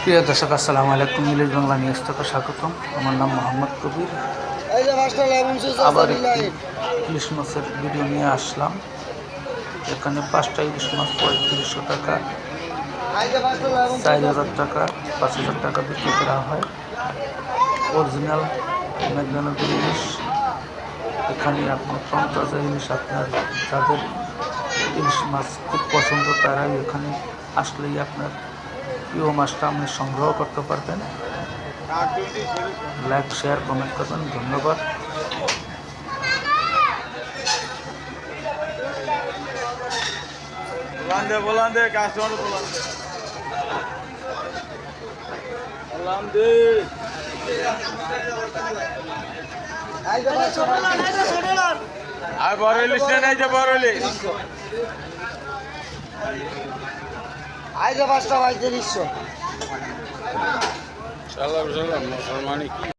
প্রিয় দর্শক আসসালামু আলাইকুম ইলিশ বাংলা নিউজ থেকে স্বাগতম। আমার নাম মোহাম্মদ কবির। আবার ইলিশ মাছের ভিডিও নিয়ে আসলাম। এখানে পাঁচটা ইলিশ মাছ পঁয়ত্রিশশো টাকা চার হাজার টাকা পাঁচ হাজার টাকা বিক্রি করা হয়। অরিজিনাল ম্যাকডোনাল্ড ইলিশ। এখানে আপনার পঞ্চাশ ইলিশ আপনার যাদের ইলিশ মাছ খুব পছন্দ তারাই এখানে আসলেই আপনার প্রিয় মাছটা আপনি সংগ্রহ করতে পারবেন। লাইক শেয়ার কমেন্ট করবেন। ধন্যবাদ। আর বড় ইলিশান এই যে বড় ইলিশ মাছটা পঁয়ত্রিশশো সালাম সালাম মুসলমানি